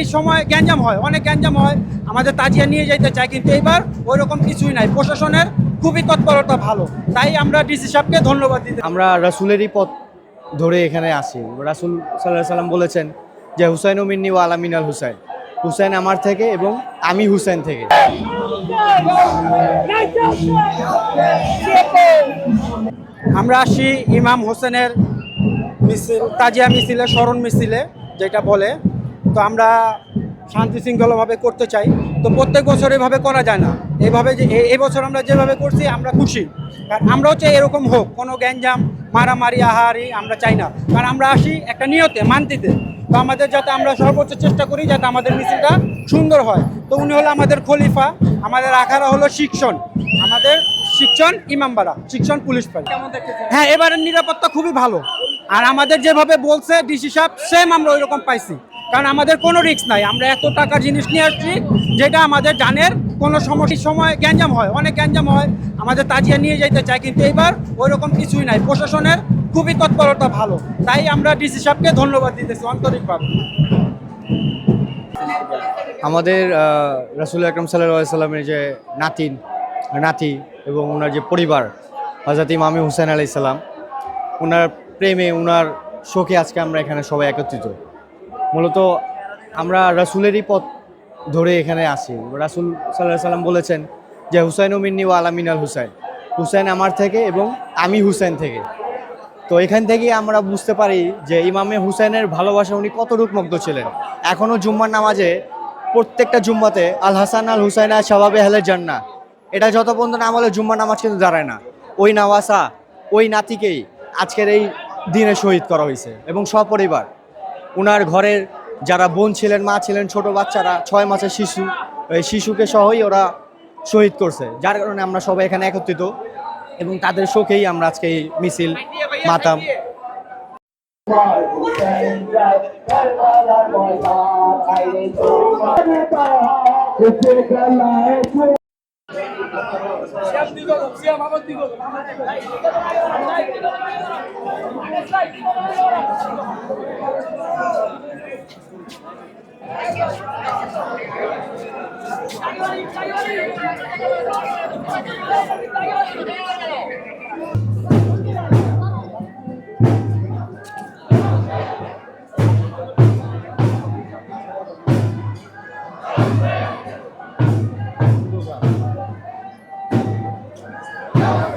এই সময় গ্যাঞ্জাম হয় অনেক গ্যাঞ্জাম হয়। আমাদের তাজিয়া নিয়ে যেতে চাই কিন্তু এবার ওই রকম কিছুই নাই। প্রশাসনের খুবই তৎপরতা ভালো। তাই আমরা ডিসি সাহেবকে ধন্যবাদ দিতে আমরা রাসুলেরই পথ ধরে এখানে আসি। রাসুল সাল্লাহ সাল্লাম বলেছেন যে হুসাইন মিন্নি ও আলামিন আল হুসাইন। হুসাইন আমার থেকে এবং আমি হুসাইন থেকে। আমরা আসি ইমাম হোসেনের মিছিল তাজিয়া মিছিলে স্মরণ মিছিলে যেটা বলে তো আমরা শান্তি শৃঙ্খলাভাবে করতে চাই। তো প্রত্যেক বছর এভাবে করা যায় না। এভাবে যে এবছর আমরা যেভাবে করছি, আমরা খুশি। কারণ আমরাও চাই এরকম হোক, কোনো গ্যাঞ্জাম, মারামারি আহারি আমরা চাই না। কারণ আমরা আসি একটা নিয়তে, মানতিতে। তো আমাদের যাতে আমরা সর্বোচ্চ চেষ্টা করি যাতে আমাদের মিছিলটা সুন্দর হয়। তো উনি হলো আমাদের খলিফা। আমাদের আখারা হলো শিক্ষণ। আমাদের শিক্ষণ ইমামবাড়া, শিক্ষণ পুলিশ পাড়ি হ্যাঁ এবারের নিরাপত্তা খুবই ভালো। আর আমাদের যেভাবে বলছে, ডিসি সাহেব সেম আমরা ওই রকম পাইছি। কারণ আমাদের কোনো রিস্ক নাই। আমরা এত টাকার জিনিস নিয়ে আসছি, যেটা আমাদের জানের কোনো সমস্যার সময় গ্যাঞ্জাম হয়, অনেক গ্যাঞ্জাম হয়, আমাদের তাজিয়া নিয়ে যেতে চাই কিন্তু এবার ওই রকম কিছুই নাই। প্রশাসনের খুবই তৎপরতা ভালো, তাই আমরা ডিসি সাহেবকে ধন্যবাদ দিতেছি আন্তরিকভাবে। আমাদের রাসুল আকরম সাল্লাহ সাল্লামের যে নাতিন, নাতি এবং ওনার যে পরিবার হজরত ইমামি হুসেন আলাই সাল্লাম ওনার প্রেমে ওনার শোকে আজকে আমরা এখানে সবাই একত্রিত। মূলত আমরা রাসুলেরই পথ ধরে এখানে আসি। রাসুল সাল্লাহ সাল্লাম বলেছেন যে, হুসাইন মিন্নি ও আলামিন আল হুসাইন। হুসাইন আমার থেকে এবং আমি হুসাইন থেকে। তো এখান থেকে আমরা বুঝতে পারি যে, ইমামে হুসাইনের ভালোবাসা উনি কত রূপমুগ্ধ ছিলেন। এখনও জুম্মার নামাজে প্রত্যেকটা জুম্মাতে আল হাসান আল হুসাইন আর স্বভাবে হেলে জান্না এটা যত পর্যন্ত না আমলে জুম্মার নামাজ কিন্তু দাঁড়ায় না। ওই নাওয়াসা, ওই নাতিকেই আজকের এই দিনে শহীদ করা হয়েছে এবং সপরিবার। ওনার ঘরের যারা বোন ছিলেন মা ছিলেন ছোট বাচ্চারা ছয় মাসের শিশু শিশুকে সহই ওরা শহীদ করছে যার কারণে আমরা সবাই এখানে একত্রিত এবং তাদের শোকেই আমরা আজকে এই মিছিল মাতাম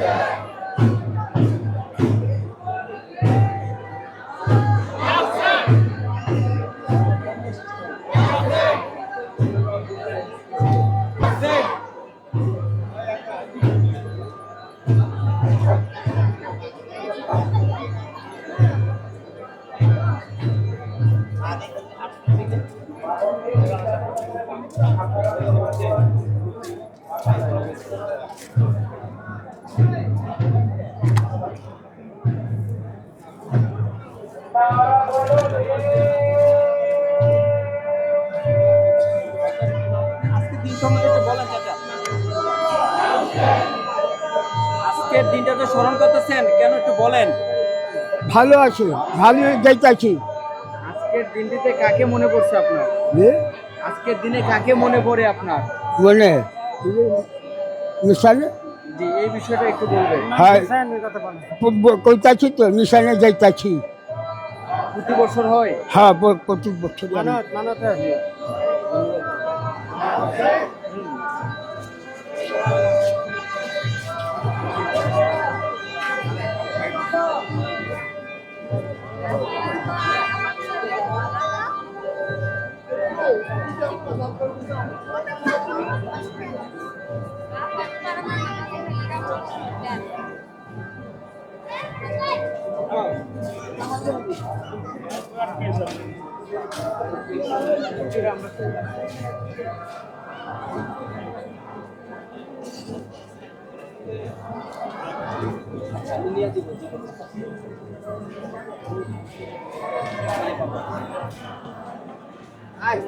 Yeah. আজকের দিনটাতে স্মরণ করতেছেন কেন একটু বলেন? ভালো আছি ভালো যাইতেছি আজকের দিনটিতে কাকে মনে পড়ছে আপনার? আজকের দিনে কাকে মনে পড়ে আপনার? মনে? নিশানে? জি এই বিষয়টা একটু বলবেন। হ্যাঁ। কইতাছি তো নিশানে যাইতাছি প্রতি বছর হয়? হ্যাঁ প্রতি বছর আয়